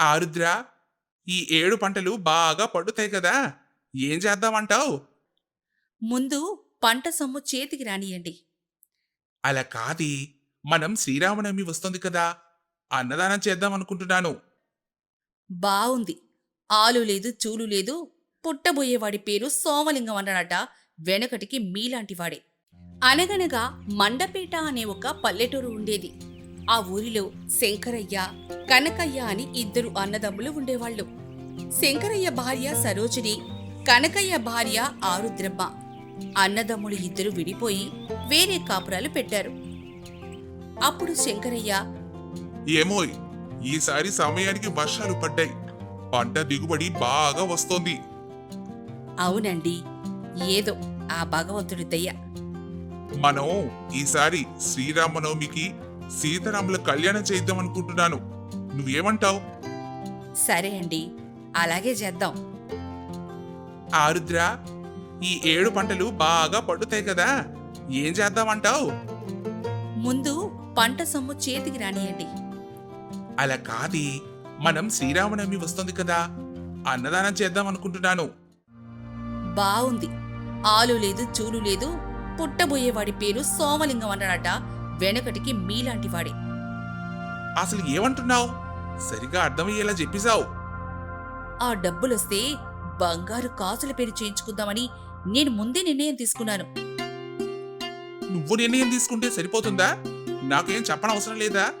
ఆరుద్ర ఈ ఏడు పంటలు బాగా పడుతాయి కదా ఏం చేద్దామంటావు? ముందు పంట సొమ్ము చేతికి రానియండి. అలా కాది మనం శ్రీరామనవమి వస్తుంది కదా అన్నదానం చేద్దాం అనుకుంటున్నాను. బావుంది. ఆలు లేదు చూలు లేదు పుట్టబోయేవాడి పేరు సోమలింగం అన్నాడట వెనకటికి మీలాంటివాడే అనగనగా మండపేట అనే ఒక పల్లెటూరు ఉండేది. ఆ ఊరిలో శంకరయ్య కనకయ్య అని ఇద్దరు అన్నదమ్ములు ఉండేవాళ్ళు. శంకరయ్య భార్య సరోజిని కనకయ్య భార్య ఆరుద్రమ్మ అన్నదమ్ములు ఇద్దరు విడిపోయి వేరే కాపురాలు పెట్టారు. అప్పుడు శంకరయ్య ఏమోయ్ ఈసారి సమయానికి వర్షాలు పడ్డాయి. పంట దిగుబడి బాగా వస్తోంది. అవునండి ఏదో ఆ భగవంతుడి దయ్య మనం ఈసారి శ్రీరామనవమికి సీతారాముల కళ్యాణం చేద్దాం అనుకుంటున్నాను నువ్వేమంటావు? సరే అండి అలాగే చేద్దాం. ఆరుద్ర ఈ ఏడు పంటలు బాగా పడుతాయి కదా ఏం చేద్దామంటావు? ముందు పంట సొమ్ము చేతికి రానియండి. అలా కాది మనం శ్రీరామనవమి వస్తుంది కదా అన్నదానం చేద్దాం అనుకుంటున్నాను బావుంది. ఆలు లేదు చూలు లేదు పుట్టబోయేవాడి పేరు సోమలింగం అన్నాడట. వెనకటికి మీలాంటివాడే అసలు ఏమంటున్నావు? సరిగా అర్థమయ్యేలా చెప్పేశావు. ఆ డబ్బులొస్తే బంగారు కాసుల పేరు చేయించుకుందామని నేను ముందే నిర్ణయం తీసుకున్నాను. నువ్వు నిర్ణయం తీసుకుంటే సరిపోతుందా? నాకేం చెప్పనవసరం లేదా?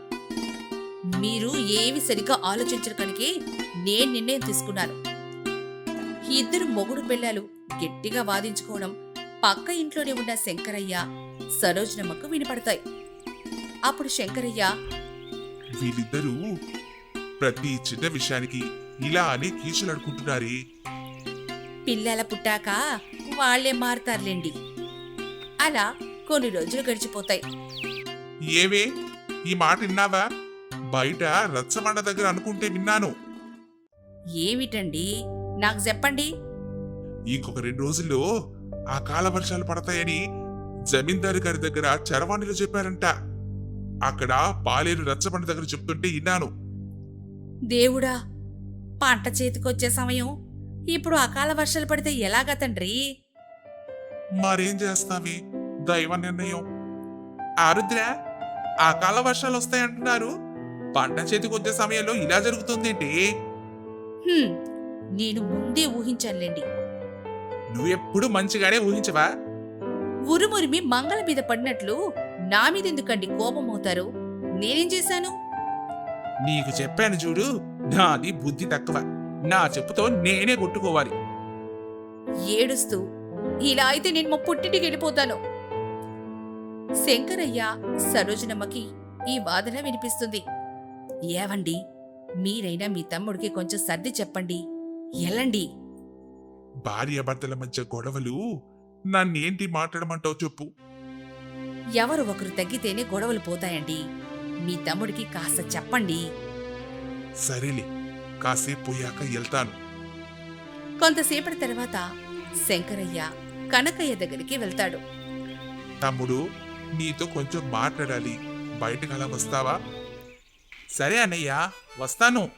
మీరు ఏమి సరిగ్గా ఆలోచించరు కనుకే నేను నిర్ణయం తీసుకున్నాను. ఇద్దరు మొగుడు పిల్లలు గట్టిగా వాదించుకోవడం పక్క ఇంట్లోనే ఉన్న శంకరయ్య సరోజనమ్మకు వినపడతాయి. అప్పుడు శంకరయ్య వీళ్ళిద్దరూ ప్రతి చిన్న విషయానికి ఇలా అని కీచులాడుకుంటున్నారే. పిల్లల పుట్టాక వాళ్ళే మారతారులేండి. అలా కొన్ని రోజులు గడిచిపోతాయి. ఏవే ఈ మాట విన్నావా? బయట రచ్చమండ దగ్గర అనుకుంటే విన్నాను. ఏమిటండి? నాకు చెప్పండి. ఇంకొక రెండు రోజుల్లో ఆ కాల వర్షాలు పడతాయని జమీందారు గారి దగ్గర చరవాణిలో చెప్పారంట. అక్కడ పాలేరు రచ్చబండ దగ్గర చెప్తుంటే విన్నాను దేవుడా పంట చేతికొచ్చే సమయం ఇప్పుడు అకాల వర్షాలు పడితే ఎలాగా తండ్రి? మరేం చేస్తావి? దైవ నిర్ణయం. ఆరుద్ర ఆ కాల వర్షాలు వస్తాయంటున్నారు. పంట చేతికి వచ్చే సమయంలో ఇలా జరుగుతుందేంటి? నేను ముందే ఊహించానులేండి. నువ్వెప్పుడు మంచిగానే ఊహించవా? ఉరుమురిమి మంగళ మీద పడినట్లు నా మీదెందుకండి కోపం అవుతారు నేనేం చేశాను? నీకు చెప్పాను చూడు నాది బుద్ధి తక్కువ. నా చెప్పుతో నేనే కొట్టుకోవాలి. ఏడుస్తూ ఇలా అయితే నేను మా పుట్టింటికి వెళ్ళిపోతాను. శంకరయ్య సరోజనమ్మకి ఈ వాదన వినిపిస్తుంది. ఏవండి మీరైనా మీ తమ్ముడికి కొంచెం సర్ది చెప్పండి. ఎల్లండి. భార్యాభర్తల మధ్య గొడవలు నన్నేంటి మాట్లాడమంటావు చెప్పు. ఎవరు ఒకరు తగ్గితేనే గొడవలు పోతాయండి. మీ తమ్ముడికి కాస్త చెప్పండి. సరేలే కాసేపు పోయాక వెళ్తాను. కొంతసేపటి తర్వాత శంకరయ్య కనకయ్య దగ్గరికి వెళ్తాడు. తమ్ముడు నీతో కొంచెం మాట్లాడాలి. బయటకు అలా వస్తావా? సరే అన్నయ్య వస్తాను.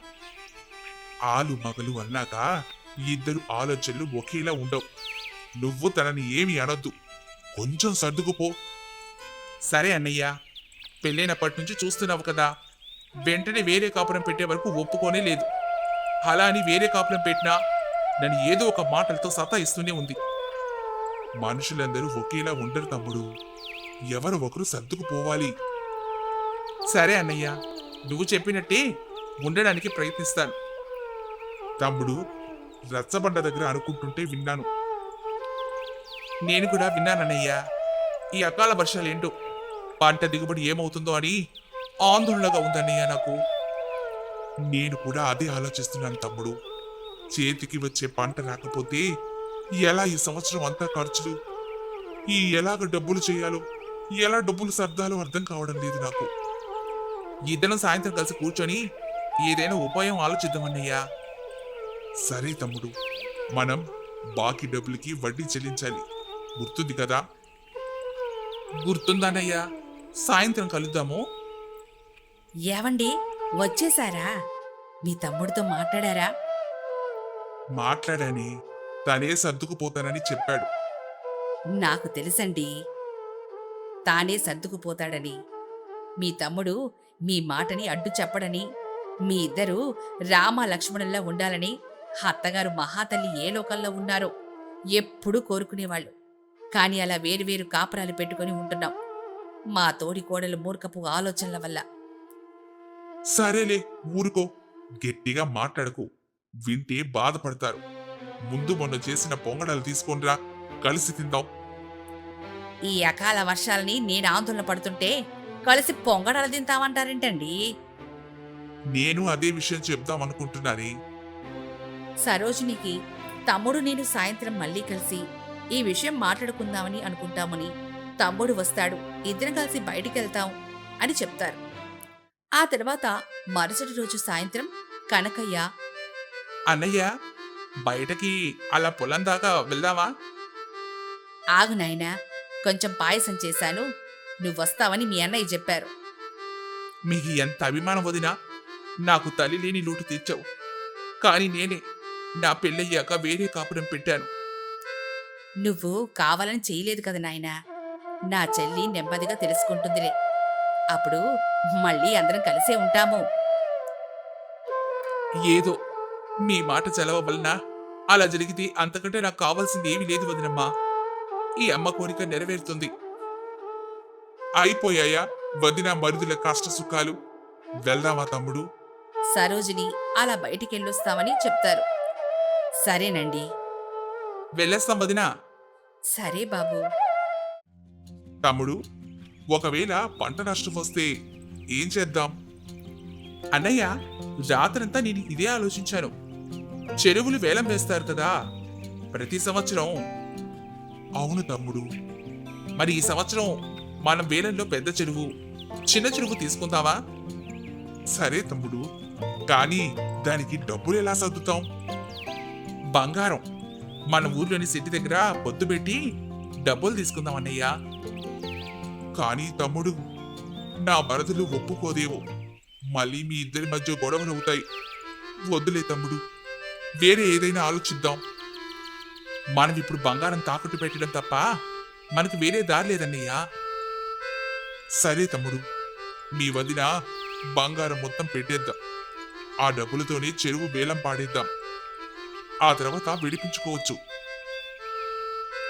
ఆలు మగలు అన్నాక ఇద్దరు ఆలోచనలు ఒకేలా ఉండవు. నువ్వు తనని ఏమి అనొద్దు. కొంచెం సర్దుకుపో. సరే అన్నయ్య పెళ్ళైనప్పటి నుంచి చూస్తున్నావు కదా వెంటనే వేరే కాపురం పెట్టే వరకు ఒప్పుకోనే లేదు. అలా అని వేరే కాపురం పెట్టినా నన్ను ఏదో ఒక మాటలతో సతాయిస్తూనే ఉంది. మనుషులందరూ ఒకేలా ఉండరు తమ్ముడు. ఎవరు ఒకరు సర్దుకుపోవాలి సరే అన్నయ్య నువ్వు చెప్పినట్టే ఉండడానికి ప్రయత్నిస్తాను. తమ్ముడు రచ్చబండ దగ్గర అనుకుంటుంటే విన్నాను. నేను కూడా విన్నానన్నయ్య ఈ అకాల వర్షాలు ఏంటో పంట దిగుబడి ఏమవుతుందో అని ఆందోళనగా ఉందన్నయ్య నాకు. నేను కూడా అదే ఆలోచిస్తున్నాను తమ్ముడు. చేతికి వచ్చే పంట రాకపోతే ఎలా ఈ సంవత్సరం అంతా ఖర్చులు? ఈ ఎలాగ డబ్బులు చేయాలో? ఎలా డబ్బులు సర్దాలో అర్థం కావడం లేదు నాకు. ఇద్దరం సాయంత్రం కలిసి కూర్చొని ఏదైనా ఉపాయం ఆలోచిద్దామన్నయ్యా సరే తమ్ముడు మనం బాకీ డబ్బులకి వడ్డీ చెల్లించాలి. గుర్తుంది కదా? గుర్తుందానయ్యా సాయంత్రం కలుద్దాము. ఏవండి వచ్చేసారా? మీ తమ్ముడితో మాట్లాడారా? మాట్లాడాని తనే సర్దుకుపోతానని చెప్పాడు. నాకు తెలుసండి తానే సర్దుకుపోతాడని. మీ తమ్ముడు మీ మాటని అడ్డు చెప్పడని మీ ఇద్దరూ రామ లక్ష్మణుల్లా ఉండాలని అత్తగారు మహాతల్లి ఏ లోకంలో ఉన్నారో ఎప్పుడూ కోరుకునేవాళ్ళు. కాని అలా వేరువేరు కాపురాలు పెట్టుకొని ఉంటున్నాం. మా తోడి కోడలు మూర్ఖపు ఆలోచనల వల్ల. సరేలే ఊరుకో. గట్టిగా మాట్లాడకు. వింటే బాధపడతారు. ముందు మొన్న చేసిన పొంగడాలు తీసుకొనిరా. కలిసి తిందాం. ఈ అకాల వర్షాలని నేను ఆందోళన పడుతుంటే కలిసి పొంగడాలు తింటామంటారేంటండి? నేను అదే విషయం చెప్దాం అనుకుంటున్నానే. సరోజినికి తమ్ముడు నేను సాయంత్రం మళ్ళీ కలిసి ఈ విషయం మాట్లాడుకుందామని అనుకుంటామని తమ్ముడు వస్తాడు. ఇద్దరం కలిసి బయటికి వెళ్తాం అని చెప్తారు. ఆ తర్వాత మరుసటి రోజు సాయంత్రం కనకయ్య అన్నయ్య బయటకి అలా పొలం దాకా వెళ్దామా? ఆగు నాయనా కొంచెం పాయసం చేశాను. నువ్వు వస్తావని మీ అన్నయ్య చెప్పారు. మీకు ఎంత అభిమానం వదినా నాకు తల్లి లేని లోటు తెచ్చావు కానీ నేనే నా పెళ్ళయ్యాక వేరే కాపురం పెట్టాను. నువ్వు కావాలని చేయలేదు కదా నాయనా. నా చెల్లి నెమ్మదిగా తెలుసుకుంటుందిలే. అప్పుడు మళ్ళీ అందరం కలిసే ఉంటాము. ఏదో మీ మాట చలవ వలన అలా జరిగితే అంతకంటే నాకు కావాల్సింది ఏమీ లేదు వదినమ్మా. ఈ అమ్మ కోరిక నెరవేరుతుంది. అయిపోయాయా వదిన మరుదుల కష్ట సుఖాలు? వెళ్దామా తమ్ముడు? సరోజిని అలా బయటికెళ్ళొస్తామని చెప్తారు. సరేనండి. వెళ్ళేస్తాం వదినా. సరే బాబు. తమ్ముడు ఒకవేళ పంట నష్టం వస్తే ఏం చేద్దాం? అన్నయ్య రాత్రంతా నేను ఇదే ఆలోచించాను. చెరువులు వేలం వేస్తారు కదా ప్రతి సంవత్సరం. అవును తమ్ముడు. మరి ఈ సంవత్సరం మనం వేలంలో పెద్ద చెరువు చిన్న చెరువు తీసుకుందామా? సరే తమ్ముడు కానీ దానికి డబ్బులు ఎలా సర్దుతాం? బంగారం మన ఊర్లోని సిటీ దగ్గర పొద్దు పెట్టి డబ్బులు తీసుకుందాం అన్నయ్యా. కానీ తమ్ముడు నా మరదలు ఒప్పుకోదేమో. మళ్ళీ మీ ఇద్దరి మధ్య గొడవలు అవుతాయి. వద్దులే తమ్ముడు వేరే ఏదైనా ఆలోచిద్దాం. మనం ఇప్పుడు బంగారం తాకట్టు పెట్టడం తప్ప మనకు వేరే దారి లేదన్నయ్యా. సరే తమ్ముడు మీ వదిన బంగారం మొత్తం పెట్టేద్దాం. ఆ డబ్బులతోనే చెరువు వేలం పాడేద్దాం. ఆ తర్వాత విడిపించుకోవచ్చు.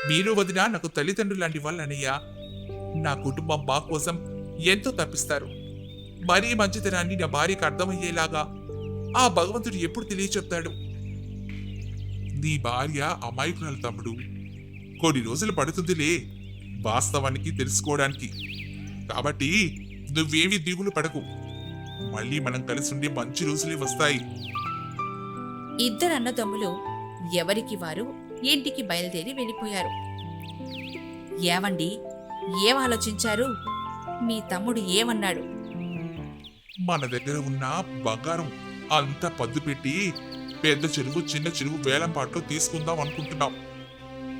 మీరు వదిన నాకు తల్లిదండ్రులు లాంటి వాళ్ళు నా కుటుంబం మా కోసం ఎంతో తప్పిస్తారు. మరీ మంచితనాన్ని నా భార్యకు అర్థమయ్యేలాగా ఆ భగవంతుడు ఎప్పుడు తెలియచెప్తాడు? నీ భార్య అమాయకురాలు తమ్ముడు. కొన్ని రోజులు పడుతుందిలే వాస్తవానికి తెలుసుకోవడానికి. కాబట్టి నువ్వేమి దిగులు పడకు. మళ్ళీ మనం కలిసి ఉండే మంచి రోజులే వస్తాయి. ఇద్దరు అన్నదమ్ములు ఎవరికి వారు ఇంటికి బయలుదేరి వెళ్ళిపోయారు. ఏవండి ఏం ఆలోచించారు మీ తమ్ముడు ఏమన్నాడు? మన దగ్గర ఉన్న బంగారం అంతా పద్దు పెట్టి పెద్ద చెరువు చిన్న చెరువు వేలం పాటలో తీసుకుందాం అనుకుంటున్నాం.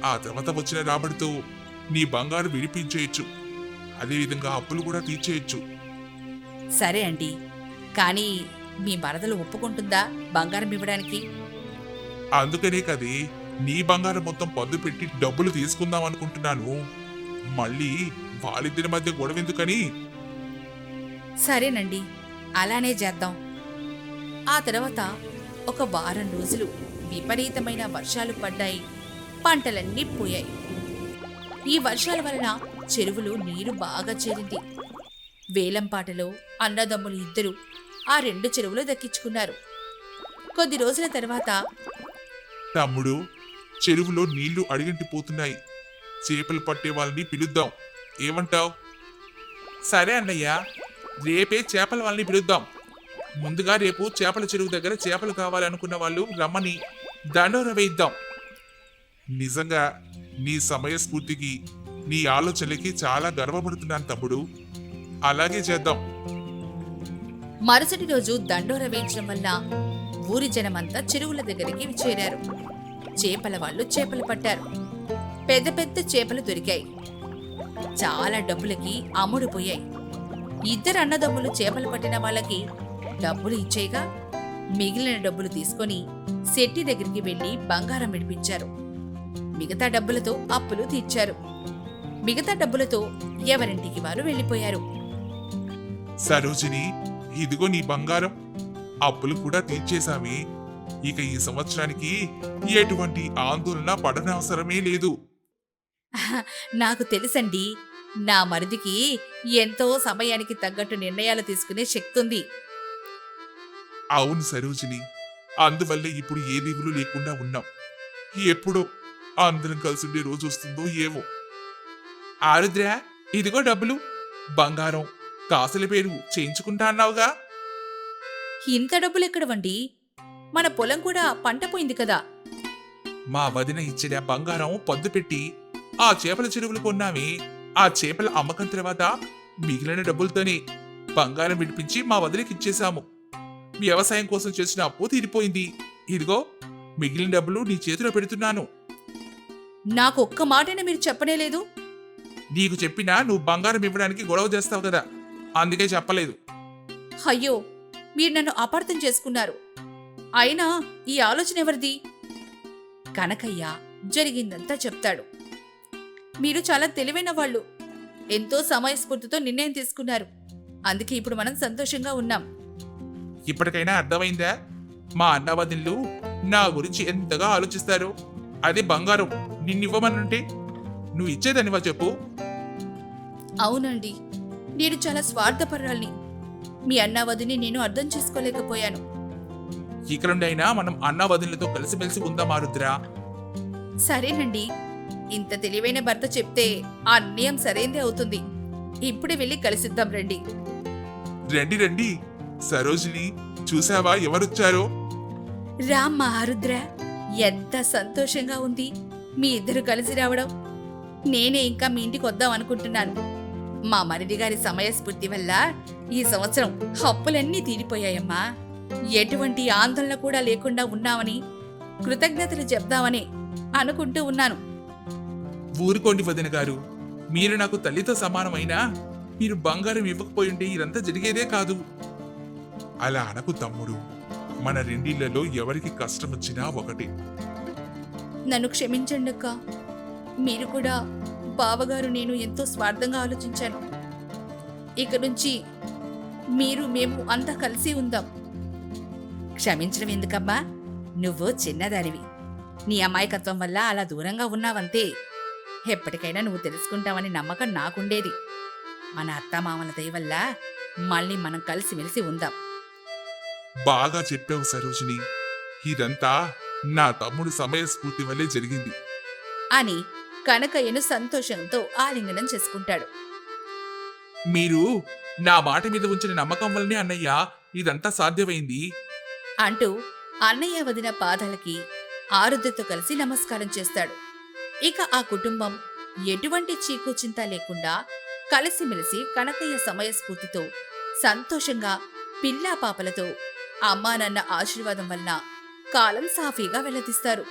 ఆ తర్వాత వచ్చిన రాబడితో నీ బంగారు విడిపించేయచ్చు. అదేవిధంగా అప్పులు కూడా తీర్చేయచ్చు. సరే అండి. కానీ మీ మరదలు ఒప్పుకుంటుందా బంగారం ఇవ్వడానికి? అందుకనే కదే నీ బంగారం మొత్తం పద్దు పెట్టి డబ్బులు తీసుకుందాం అనుకుంటున్నాను. మళ్ళీ వాళ్ళిద్దరి మధ్య గొడవ ఎందుకని సరేనండి అలానే చేద్దాం. ఆ తర్వాత ఒక వారం రోజులు విపరీతమైన వర్షాలు పడ్డాయి. పంటలన్నీ పోయాయి. ఈ వర్షాల వలన చెరువులో నీరు బాగా చేరింది. వేలంపాటలో అన్నదమ్ములు ఇద్దరు ఆ రెండు చెరువులు దక్కించుకున్నారు. కొద్ది రోజుల తర్వాత తమ్ముడు చెరువులో నీళ్ళు అడిగంటిపోతున్నాయి. చేపలు పట్టే వాళ్ళని పిలుద్దాం. ఏమంటావ్? సరే అన్నయ్య రేపే చేపల వాళ్ళని పిలుద్దాం. ముందుగా రేపు చేపల చెరువు దగ్గర చేపలు కావాలనుకున్న వాళ్ళు రమ్మని దండోర వేయిద్దాం. నిజంగా నీ సమయస్ఫూర్తికి నీ ఆలోచనలకి చాలా గర్వపడుతున్నాను తమ్ముడు. అలాగే చేద్దాం. మరుసటి రోజు దండోర వేయించడం వల్ల ఊరి జనమంతా చెరువుల దగ్గరికి చేరారు. చేపల వాళ్ళు చేపలు పట్టారు. పెద్ద పెద్ద చేపలు దొరికాయి. చాలా డబ్బులకి అమ్ముడుపోయాయి ఇద్దరు అన్నదమ్ములు చేపలు పట్టిన వాళ్ళకి డబ్బులు ఇచ్చేయగా మిగిలిన డబ్బులు తీసుకొని శెట్టి దగ్గరికి వెళ్ళి బంగారం విడిపించారు. మిగతా డబ్బులతో అప్పులు తీర్చారు. మిగతా డబ్బులతో ఎవరింటికి వారు వెళ్ళిపోయారు సరోజిని ఇదిగో నీ బంగారం. అప్పులు కూడా తీర్చేశామే. ఇక ఈ సంవత్సరానికి ఎటువంటి ఆందోళన పడనవసరమే లేదు. నాకు తెలుసండి నా మరిదికి ఎంతో సమయానికి తగ్గట్టు నిర్ణయాలు తీసుకునే శక్తి ఉంది అవును సరోజిని అందువల్లే ఇప్పుడు ఏ దిగులు లేకుండా ఉన్నాం. ఎప్పుడో అందరం కలిసి రోజు వస్తుందో ఏమో. ఆరుద్ర ఇదిగో డబ్బులు. బంగారం కాసుల పేరు చేయించుకుంటా అన్నావుగా? ఇంత డబ్బులు ఎక్కడవండి? మన పొలం కూడా పంట పోయింది కదా. మా వదిన ఇచ్చిన బంగారం పొద్దు పెట్టి ఆ చేపల చెరువులు కొన్నామే. ఆ చేపల అమ్మకం తర్వాత మిగిలిన డబ్బులతోనే బంగారం విడిపించి మా వదిలికి ఇచ్చేశాము. వ్యవసాయం కోసం చేసిన అప్పు తీరిపోయింది. ఇదిగో మిగిలిన డబ్బులు నీ చేతిలో పెడుతున్నాను. నాకు ఒక్క మాటైనా మీరు చెప్పనే లేదు? నీకు చెప్పినా నువ్వు బంగారం ఇవ్వడానికి గొడవ చేస్తావు కదా. అందుకే చెప్పలేదు. అయ్యో మీరు నన్ను అపార్థం చేసుకున్నారు. అయినా ఈ ఆలోచన ఎవరిది? కనకయ్య జరిగిందంతా చెప్తాడు. మీరు చాలా తెలివైన వాళ్ళు. ఎంతో సమయస్ఫూర్తితో నిర్ణయం తీసుకున్నారు. అందుకే ఇప్పుడు మనం సంతోషంగా ఉన్నాం. ఇప్పటికైనా అర్థమైందా? మా అన్నవదిన్లు నా గురించి ఎంతగా ఆలోచిస్తారు? అదే బంగారం నిన్నివ్వమనంటే నువ్వు ఇచ్చేదనివా చెప్పు? అవునండి. నేను చాలా స్వార్థపరాల్ని మీ అన్నావదిని నేను అర్థం చేసుకోలేకపోయాను. ఇక నుండి అయినా మనం అన్నవదిన్లతో కలిసిమెలిసి ఉందాం ఆరుద్రా సరేనండి. ఇంత తెలివైన భర్త చెప్తే ఆ నిర్ణయం సరైందే అవుతుంది. ఇప్పుడే వెళ్ళి కలిసిద్దాం రండి. రండి రండి. సరోజిని చూసావా? ఎవరొచ్చారో? రామ్మ ఆరుద్ర ఎంత సంతోషంగా ఉంది మీ ఇద్దరు కలిసి రావడం. నేనే ఇంకా మీ ఇంటికి వద్దాం అనుకుంటున్నాను. మా మరిది గారి సమయస్ఫూర్తి వల్ల ఈ సంవత్సరం అప్పులన్నీ తీరిపోయాయమ్మా. ఎటువంటి ఆందోళన కూడా లేకుండా ఉన్నామని కృతజ్ఞతలు చెప్దామని అనుకుంటూ ఉన్నాను. ఊరుకోండి వదిన గారు. మీరు నాకు తల్లితో సమానమైనా మీరు బంగారం ఇవ్వకపోయి ఉంటే ఇదంతా జరిగేదే కాదు. అలా అనకు తమ్ముడు. మన రెండిళ్ళలో ఎవరికి కష్టం వచ్చినా ఒకటి. నన్ను క్షమించండి అక్క మీరు కూడా బావగారు నేను ఎంతో స్వార్థంగా ఆలోచించాను. ఇక నుంచి మీరు మేము అంతా కలిసి ఉందాం. క్షమించడం ఎందుకమ్మా? నువ్వు చిన్నదారివి నీ అమాయకత్వం వల్ల అలా దూరంగా ఉన్నావంతే. ఎప్పటికైనా నువ్వు తెలుసుకుంటావని నమ్మకం నాకుండేది. మన అత్తమామల దయ వల్ల మళ్ళీ మనం కలిసిమెలిసి ఉందాం. బాగా చెప్పావు సరోజిని. ఇదంతా నా తమ్ముడు సమయస్ఫూర్తి వల్లే జరిగింది. అని కనకయ్యను సంతోషంతో ఆలింగనం చేసుకుంటాడు. మీరు నా మాట మీద ఉంచిన నమ్మకం వల్లనే అన్నయ్య ఇదంతా సాధ్యమైంది. అంటూ అన్నయ్య వదిన పాదాలకి ఆరుద్రతో కలిసి నమస్కారం చేస్తాడు. ఇక ఆ కుటుంబం ఎటువంటి చీకు చింత లేకుండా కలిసిమెలిసి కనకయ్య సమయస్ఫూర్తితో సంతోషంగా పిల్లా పాపలతో అమ్మానాన్న ఆశీర్వాదం వలన కాలం సాఫీగా వెల్లదిస్తారు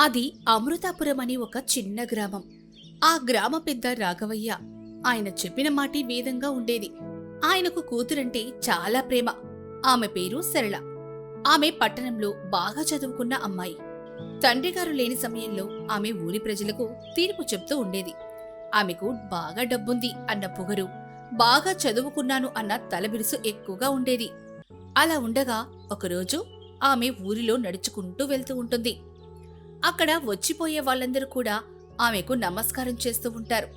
అది అమృతాపురం అని ఒక చిన్న గ్రామం. ఆ గ్రామ పెద్ద రాఘవయ్య ఆయన చెప్పిన మాటి వేదంగా ఉండేది. ఆయనకు కూతురంటే చాలా ప్రేమ. ఆమె పేరు సరళ. ఆమె పట్టణంలో బాగా చదువుకున్న అమ్మాయి. తండ్రిగారు లేని సమయంలో ఆమె ఊరి ప్రజలకు తీర్పు చెప్తూ ఉండేది. ఆమెకు బాగా డబ్బుంది అన్న పొగరు బాగా చదువుకున్నాను అన్న తలబిరుసు ఎక్కువగా ఉండేది. అలా ఉండగా ఒకరోజు ఆమె ఊరిలో నడుచుకుంటూ వెళ్తూ ఉంటుంది. అక్కడ వచ్చిపోయే వాళ్ళందరూ కూడా ఆమెకు నమస్కారం చేస్తూ ఉంటారు.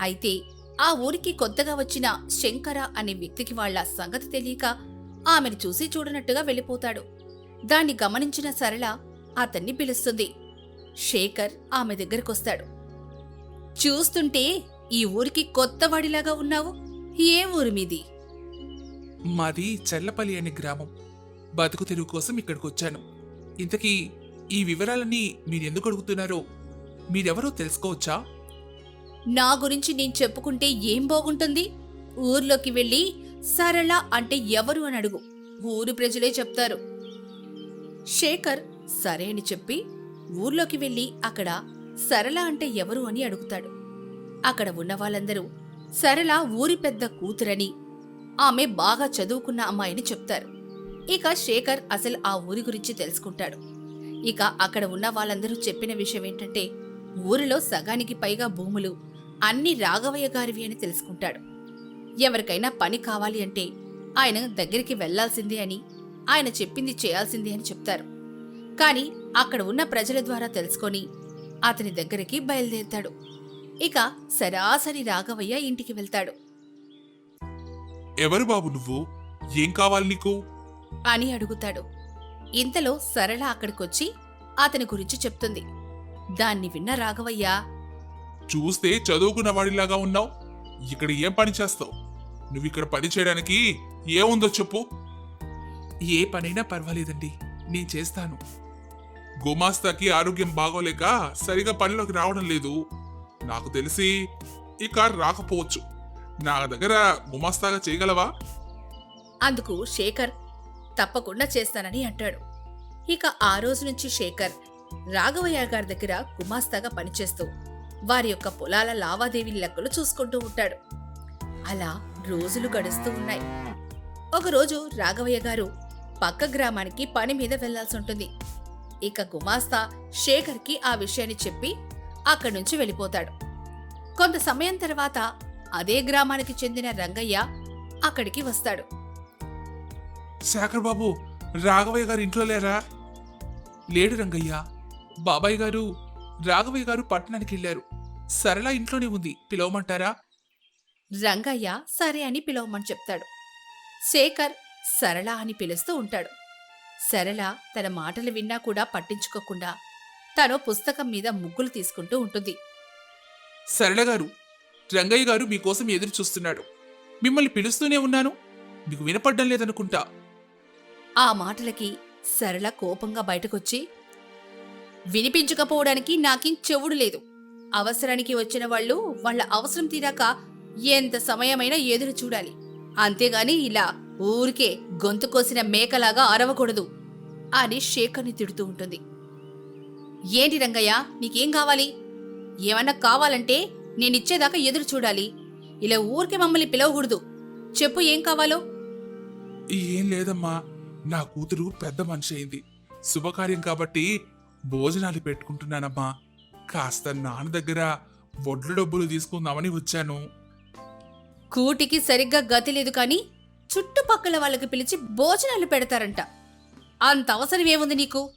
అయితే ఆ ఊరికి కొత్తగా వచ్చిన శంకర అనే వ్యక్తికి వాళ్ళ సంగతి తెలియక ఆమెను చూసి చూడనట్టుగా వెళ్ళిపోతాడు. దాన్ని గమనించిన సరళ అతన్ని పిలుస్తుంది. శేఖర్ ఆమె దగ్గరకొస్తాడు. చూస్తుంటే ఈ ఊరికి కొత్తవాడిలాగా ఉన్నావు. ఏ ఊరు మీది? మాది చెల్లపల్లి అనే గ్రామం. బతుకు తెరువు కోసం ఇక్కడికి వచ్చాను ఇంతకీ ఈ వివరాలన్నీ మీరెందుకు అడుగుతున్నారో? మీరెవరో తెలుసుకోవచ్చా? నా గురించి నేను చెప్పుకుంటే ఏం బాగుంటుంది? ఊర్లోకి వెళ్ళి సరళ అంటే ఎవరు అని అడుగు. ఊరు ప్రజలే చెప్తారు. శేఖర్ సరే అని చెప్పి ఊర్లోకి వెళ్ళి అక్కడ సరళ అంటే ఎవరు అని అడుగుతాడు. అక్కడ ఉన్న వాళ్ళందరూ సరళ ఊరి పెద్ద కూతురని ఆమె బాగా చదువుకున్న అమ్మాయిని చెప్తారు. ఇక శేఖర్ అసలు ఆ ఊరి గురించి తెలుసుకుంటాడు. ఇక అక్కడ ఉన్న వాళ్ళందరూ చెప్పిన విషయం ఏంటంటే ఊరిలో సగానికి పైగా భూములు అన్ని రాఘవయ్య గారివి అని తెలుసుకుంటాడు. ఎవరికైనా పని కావాలి అంటే ఆయన దగ్గరికి వెళ్ళాల్సిందే అని ఆయన చెప్పింది చేయాల్సిందే అని చెప్తారు. కాని అక్కడ ఉన్న ప్రజల ద్వారా తెలుసుకొని అతని దగ్గరికి బయలుదేరుతాడు. ఇక సరాసరి రాఘవయ్య ఇంటికి వెళ్తాడు. ఎవరు బాబు నువ్వు? ఏం కావాలి నీకు? అని అడుగుతాడు. ఇంతలో సరళ అక్కడికొచ్చి అతని గురించి చెప్తుంది. దాన్ని విన్న రాఘవయ్య చూస్తే చదువుకున్న వాడిలాగా ఉన్నావు. ఇక్కడ ఏం పని చేస్తావు? నువ్వు ఇక్కడ పని చేయడానికి ఏముందో చెప్పు. ఏ పనైనా పర్వాలేదండి నేను చేస్తాను. గుమాస్తాకి ఆరోగ్యం బాగోలేక సరిగా పనిలోకి రావడం లేదు. నాకు తెలిసి ఈ కారు రాకపోవచ్చు. నా దగ్గర గుమాస్తాగా చేయగలవా? అందుకు శేఖర్ తప్పకుండా చేస్తానని అంటాడు. ఇక ఆ రోజు నుంచి శేఖర్ రాఘవయ్య గారి దగ్గర గుమాస్తాగా పనిచేస్తూ వారి యొక్క పొలాల లావాదేవీ లెక్కలు చూసుకుంటూ ఉంటాడు. అలా రోజులు గడుస్తూ ఉన్నాయి. ఒకరోజు రాఘవయ్య గారు పక్క గ్రామానికి పని మీద వెళ్ళాల్సి ఉంటుంది. ఇక గుమాస్తా శేఖర్కి ఆ విషయాన్ని చెప్పి అక్కడి నుంచి వెళ్ళిపోతాడు. కొంత సమయం తర్వాత అదే గ్రామానికి చెందిన రంగయ్య అక్కడికి వస్తాడు. శేఖర్ బాబు రాఘవయ్య గారు ఇంట్లో లేరా? లేడు రంగయ్య. బాబాయ్ గారు రాఘవయ్య గారు పట్టణానికి వెళ్ళారు. సరళ ఇంట్లోనే ఉంది. పిలవమంటారా? రంగయ్య సరే అని పిలవమని చెప్తాడు. శేఖర్ సరళ అని పిలుస్తూ ఉంటాడు. సరళ తన మాటలు విన్నా కూడా పట్టించుకోకుండా తను పుస్తకం మీద ముగ్గులు తీసుకుంటూ ఉంటుంది. సరళ గారు రంగయ్య గారు మీకోసం ఎదురు చూస్తున్నాడు. మిమ్మల్ని పిలుస్తూనే ఉన్నాను. మీకు వినపడ్డం లేదనుకుంటా. ఆ మాటలకి సరళ కోపంగా బయటకొచ్చి వినిపించకపోవడానికి నాకేం చెవుడు లేదు. అవసరానికి వచ్చిన వాళ్ళు వాళ్ళ అవసరం తీరాక ఎంత సమయమైనా ఎదురు చూడాలి. అంతేగాని ఇలా ఊరికే గొంతు కోసిన మేకలాగా అరవకూడదు అని శేఖర్ని తిడుతూ ఉంటుంది. ఏంటి రంగయ్య నీకేం కావాలి? ఏమన్నా కావాలంటే నేనిచ్చేదాకా ఎదురు చూడాలి. ఇలా ఊరికే మమ్మల్ని పిలవకూడదు. చెప్పు ఏం కావాలో? ఏం లేదమ్మా. నా కూతురు పెద్ద మనిషి అయింది. శుభకార్యం కాబట్టి భోజనాలు పెట్టుకుంటున్నానమ్మా. కాస్త నాన్న దగ్గర వడ్లు డబ్బులు తీసుకుందామని వచ్చాను. కూటికి సరిగ్గా గతి లేదు కానీ చుట్టుపక్కల వాళ్ళకి పిలిచి భోజనాలు పెడతారంట. అంత అవసరం ఏముంది నీకు?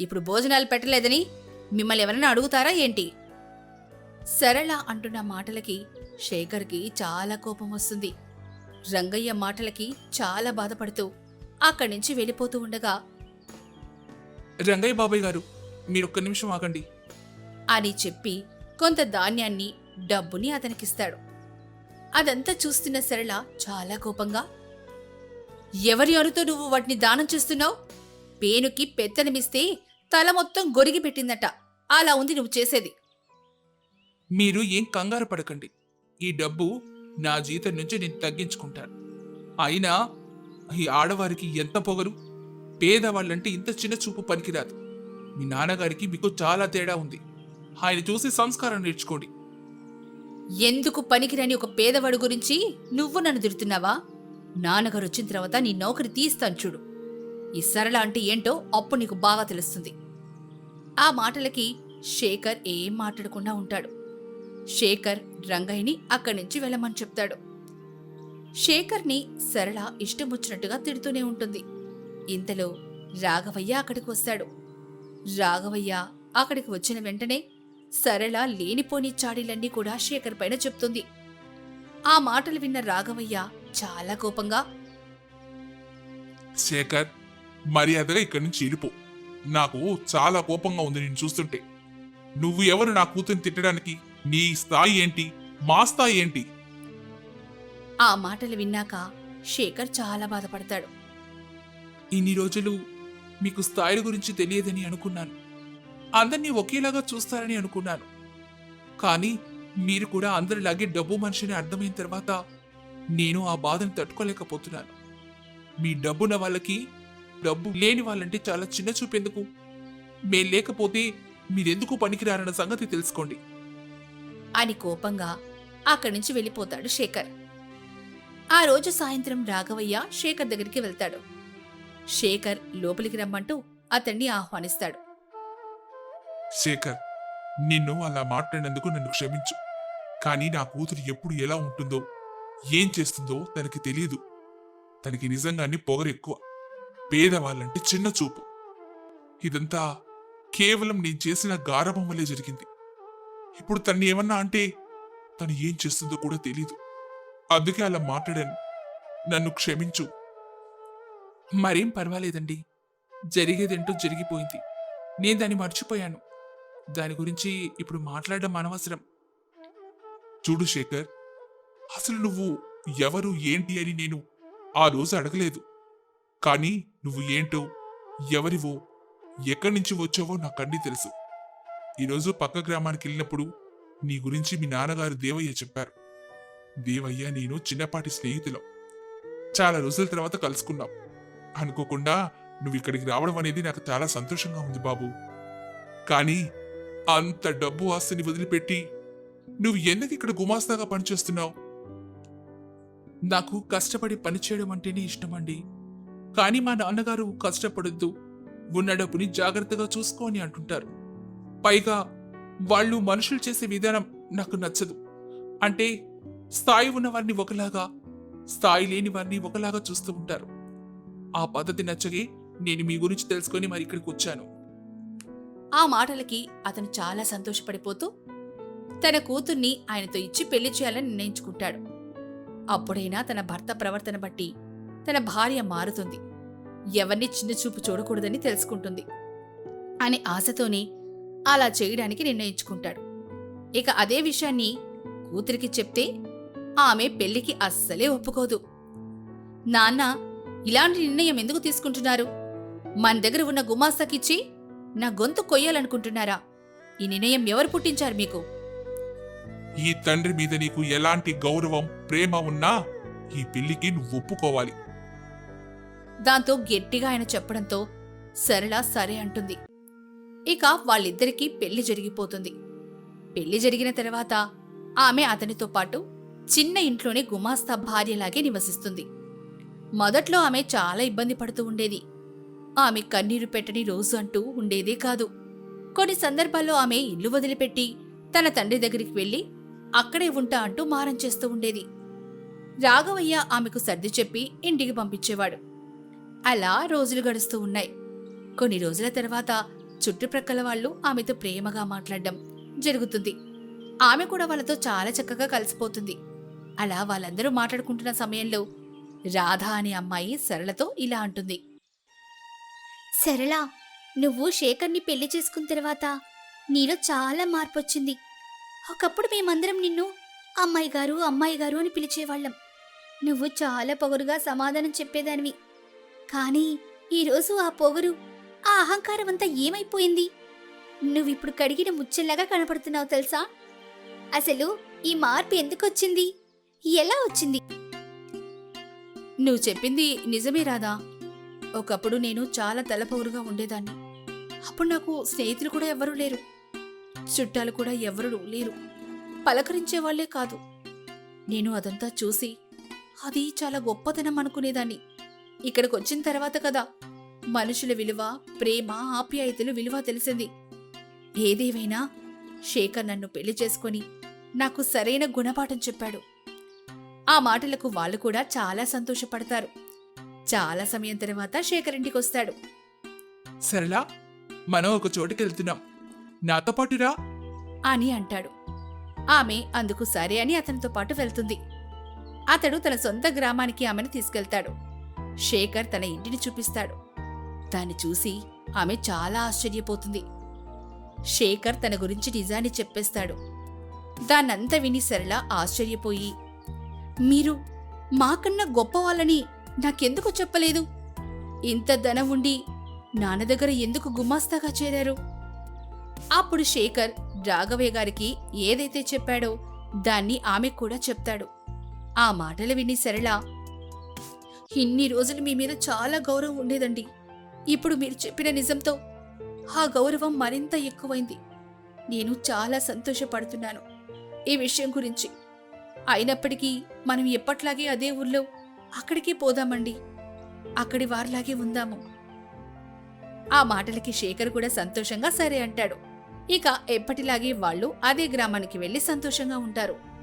ఇప్పుడు భోజనాలు పెట్టలేదని మిమ్మల్ని ఎవరైనా అడుగుతారా ఏంటి? సరళ అంటున్న మాటలకి శేఖర్కి చాలా కోపం వస్తుంది. రంగయ్య మాటలకి చాలా బాధపడుతూ అక్కడి నుంచి వెళ్ళిపోతూ ఉండగా రంగయ్య బాబాయ్ గారు మీరు ఒక్క నిమిషం ఆగండి. అని చెప్పి కొంత ధాన్యాన్ని డబ్బుని అతనికిస్తాడు. అదంతా చూస్తున్న సరళ చాలా కోపంగా ఎవరి అరుతో నువ్వు వాటిని దానం చేస్తున్నావు? పేనుకి పెత్తనమిస్తే తల మొత్తం గొరిగి పెట్టిందట. అలా ఉంది నువ్వు చేసేది. మీరు ఏం కంగారు పడకండి. ఈ డబ్బు నా జీతం నుంచి నేను తగ్గించుకుంటాను. అయినా ఈ ఆడవారికి ఎంత పొగరు? పేదవాళ్ళంటే ఇంత చిన్న చూపు పనికిరాదు. మీ నాన్నగారికి మీకు చాలా తేడా ఉంది. ఆయన చూసి సంస్కారం నేర్చుకోండి. ఎందుకు పనికిరాని ఒక పేదవాడు గురించి నువ్వు నన్ను తిడుతున్నావా? నాన్నగారు వచ్చిన తర్వాత నీ నౌకరి తీస్తాను చూడు. ఈ సరళ అంటే ఏంటో అప్పుడు నీకు బాగా తెలుస్తుంది. ఆ మాటలకి శేఖర్ ఏం మాట్లాడకుండా ఉంటాడు. శేఖర్ రంగయ్యని అక్కడి నుంచి వెళ్ళమని చెప్తాడు. శేఖర్ని సరళ ఇష్టమొచ్చినట్టుగా తిడుతూనే ఉంటుంది. ఇంతలో రాఘవయ్య అక్కడికి వస్తాడు. రాఘవయ్య అక్కడికి వచ్చిన వెంటనే సరళ లేనిపోని చాడీలన్నీ కూడా శేఖర్ పైన చెప్తుంది. ఆ మాటలు విన్న రాఘవయ్య చాలా కోపంగా శేఖర్ మర్యాదగా ఇక్కడి నుంచి వెళ్ళిపో. నాకు చాలా కోపంగా ఉంది నేను చూస్తుంటే. నువ్వు ఎవరు నా కూతురిని తిట్టడానికి? నీ స్థాయి ఏంటి? మా స్థాయి ఏంటి? ఆ మాటలు విన్నాక శేఖర్ చాలా బాధపడతాడు. ఇన్ని రోజులు మీకు స్థాయిల గురించి తెలియదని అనుకున్నాను. అందరినీ ఒకేలాగా చూస్తారని అనుకున్నాను. కానీ మీరు కూడా అందరిలాగే డబ్బు మనిషిని అర్థమైన తర్వాత నేను ఆ బాధను తట్టుకోలేకపోతున్నాను. మీ డబ్బున్న వాళ్ళకి డబ్బు లేని వాళ్ళంటే చాలా చిన్న చూపెందుకు మేం లేకపోతే మీరెందుకు పనికిరారన్న సంగతి తెలుసుకోండి. అని కోపంగా అక్కడి నుంచి వెళ్ళిపోతాడు శేఖర్. ఆ రోజు సాయంత్రం రాఘవయ్య శేఖర్ దగ్గరికి వెళ్తాడు. శేఖర్ లోపలికి రమ్మంటూ అతన్ని ఆహ్వానిస్తాడు. శేఖర్ నిన్ను అలా మాట్లాడినందుకు నన్ను క్షమించు. కానీ నా కూతురు ఎప్పుడు ఎలా ఉంటుందో ఏం చేస్తుందో తనకి తెలియదు తనకి నిజంగానే పొగరు ఎక్కువ. పేదవాళ్ళంటే చిన్న చూపు. ఇదంతా కేవలం నేను చేసిన గారభం వల్లే జరిగింది. ఇప్పుడు తన్ని ఏమన్నా అంటే తను ఏం చేస్తుందో కూడా తెలీదు. అందుకే అలా మాట్లాడాను. నన్ను క్షమించు. మరేం పర్వాలేదండి. జరిగేదేంటో జరిగిపోయింది. నేను దాన్ని మర్చిపోయాను. దాని గురించి ఇప్పుడు మాట్లాడడం అనవసరం. చూడు శేఖర్ అసలు నువ్వు ఎవరు ఏంటి అని నేను ఆ రోజు అడగలేదు. కానీ నువ్వు ఏంటో ఎవరివో ఎక్కడి నుంచి వచ్చావో నాకు అన్ని తెలుసు. ఈరోజు పక్క గ్రామానికి వెళ్ళినప్పుడు నీ గురించి మీ నాన్నగారు దేవయ్య చెప్పారు. దేవయ్య నేను చిన్నపాటి స్నేహితులం. చాలా రోజుల తర్వాత కలుసుకున్నాం. అనుకోకుండా నువ్వు ఇక్కడికి రావడం అనేది నాకు చాలా సంతోషంగా ఉంది బాబు. కానీ అంత డబ్బు ఆస్తిని వదిలిపెట్టి నువ్వు ఎందుకు ఇక్కడ గుమాస్తాగా పనిచేస్తున్నావు? నాకు కష్టపడి పనిచేయడం అంటేనే ఇష్టమండి. కానీ మా నాన్నగారు కష్టపడొద్దు. ఉన్న డబ్బుని జాగ్రత్తగా చూసుకోని అంటుంటారు. పైగా వాళ్ళు మనుషులు చేసే విధానం నాకు నచ్చదు. అంటే స్థాయి ఉన్నవారిని ఒకలాగా స్థాయి లేని వారిని ఒకలాగా చూస్తూ ఉంటారు. ఆ పద్ధతి నచ్చగే నేను మీ గురించి తెలుసుకొని మరి ఇక్కడికి వచ్చాను. ఆ మాటలకి అతను చాలా సంతోషపడిపోతూ తన కూతుర్ని ఆయనతో ఇచ్చి పెళ్ళి చేయాలని నిర్ణయించుకుంటాడు. అప్పుడైనా తన భర్త ప్రవర్తన బట్టి తన భార్య మారుతుంది. ఎవరిని చిన్న చూపు చూడకూడదని తెలుసుకుంటుంది. అనే ఆశతోనే అలా చేయడానికి నిర్ణయించుకుంటాడు. ఇక అదే విషయాన్ని కూతురికి చెప్తే ఆమె పెళ్ళికి అస్సలే ఒప్పుకోదు. నాన్న ఇలాంటి నిర్ణయం ఎందుకు తీసుకుంటున్నారు? మన దగ్గర ఉన్న గుమాస్తాకిచ్చి నా గొంతు కొయ్యాలనుకుంటున్నారా? ఈ నిర్ణయం ఎవరు పుట్టించారు మీకు? ఈ తండ్రి మీద నీకు ఎలాంటి గౌరవం ప్రేమ ఉన్నా ఈ పెళ్ళికి నువ్వు ఒప్పుకోవాలి. దాంతో గట్టిగా ఆయన చెప్పడంతో సరళ సరే అంటుంది. ఇక వాళ్ళిద్దరికీ పెళ్ళి జరిగిపోతుంది. పెళ్ళి జరిగిన తర్వాత ఆమె అతనితో పాటు చిన్న ఇంట్లోనే గుమాస్తా భార్యలాగే నివసిస్తుంది. మొదట్లో ఆమె చాలా ఇబ్బంది పడుతూ ఉండేది. ఆమె కన్నీరు పెట్టని రోజు అంటూ ఉండేదే కాదు. కొన్ని సందర్భాల్లో ఆమె ఇల్లు వదిలిపెట్టి తన తండ్రి దగ్గరికి వెళ్ళి అక్కడే ఉంటా అంటూ మారం చేస్తూ ఉండేది. రాఘవయ్య ఆమెకు సర్ది చెప్పి ఇంటికి పంపించేవాడు. అలా రోజులు గడుస్తూ ఉన్నాయి. కొన్ని రోజుల తర్వాత చుట్టుప్రక్కల వాళ్ళు ఆమెతో ప్రేమగా మాట్లాడడం జరుగుతుంది. ఆమె కూడా వాళ్ళతో చాలా చక్కగా కలిసిపోతుంది. అలా వాళ్ళందరూ మాట్లాడుకుంటున్న సమయంలో రాధ అనే అమ్మాయి సరళతో ఇలా అంటుంది. సరళ నువ్వు శేఖర్ని పెళ్ళి చేసుకున్న తర్వాత నీలో చాలా మార్పు వచ్చింది ఒకప్పుడు మేమందరం నిన్ను అమ్మాయి గారు అమ్మాయి గారు అని పిలిచేవాళ్ళం. నువ్వు చాలా పొగరుగా సమాధానం చెప్పేదానివి. కానీ ఈరోజు ఆ పొగరు ఆ అహంకారం అంతా ఏమైపోయింది? నువ్విప్పుడు కడిగిన ముచ్చెల్లాగా కనపడుతున్నావు తెలుసా? అసలు ఈ మార్పు ఎందుకొచ్చింది? ఎలా వచ్చింది? నువ్వు చెప్పింది నిజమే రాదా ఒకప్పుడు నేను చాలా తలపౌరుగా ఉండేదాన్ని. అప్పుడు నాకు స్నేహితులు కూడా ఎవ్వరూ లేరు. చుట్టాలు కూడా ఎవరు లేరు. పలకరించే వాళ్ళే కాదు. నేను అదంతా చూసి అది చాలా గొప్పతనం అనుకునేదాన్ని. ఇక్కడికి వచ్చిన తర్వాత కదా మనుషుల విలువ ప్రేమ ఆప్యాయతలు విలువ తెలిసింది. ఏదేవైనా శేఖర్ నన్ను పెళ్ళి చేసుకొని నాకు సరైన గుణపాఠం చెప్పాడు. ఆ మాటలకు వాళ్ళు కూడా చాలా సంతోషపడతారు. చాలా సమయం తర్వాత శేఖర్ ఇంటికొస్తాడు సరళా మనం ఒక చోటుకి వెళ్తున్నాం. నాతో పాటు రా. అని అంటాడు. ఆమె అందుకు సరే అని అతనితో పాటు వెళ్తుంది. అతడు తన సొంత గ్రామానికి ఆమెను తీసుకెళ్తాడు. శేఖర్ తన ఇంటిని చూపిస్తాడు. దాన్ని చూసి ఆమె చాలా ఆశ్చర్యపోతుంది. శేఖర్ తన గురించి నిజాన్ని చెప్పేస్తాడు. దాన్నంతా విని సరళ ఆశ్చర్యపోయి మీరు మాకన్నా గొప్పవాళ్ళని నాకెందుకు చెప్పలేదు? ఇంత ధనం ఉండి నాన్న దగ్గర ఎందుకు గుమాస్తాగా చేరారు? అప్పుడు శేఖర్ రాఘవయ్య గారికి ఏదైతే చెప్పాడో దాన్ని ఆమె కూడా చెప్తాడు. ఆ మాటలు విని సరళ ఇన్ని రోజులు మీ మీద చాలా గౌరవం ఉండేదండి. ఇప్పుడు మీరు చెప్పిన నిజంతో ఆ గౌరవం మరింత ఎక్కువైంది. నేను చాలా సంతోషపడుతున్నాను. ఈ విషయం గురించి అయినప్పటికీ మనం ఎప్పట్లాగే అదే ఊర్లో అక్కడికే పోదామండి. అక్కడి వారిలాగే ఉందాము. ఆ మాటలకి శేఖర్ కూడా సంతోషంగా సరే అంటాడు. ఇక ఎప్పటిలాగే వాళ్ళు అదే గ్రామానికి వెళ్ళి సంతోషంగా ఉంటారు.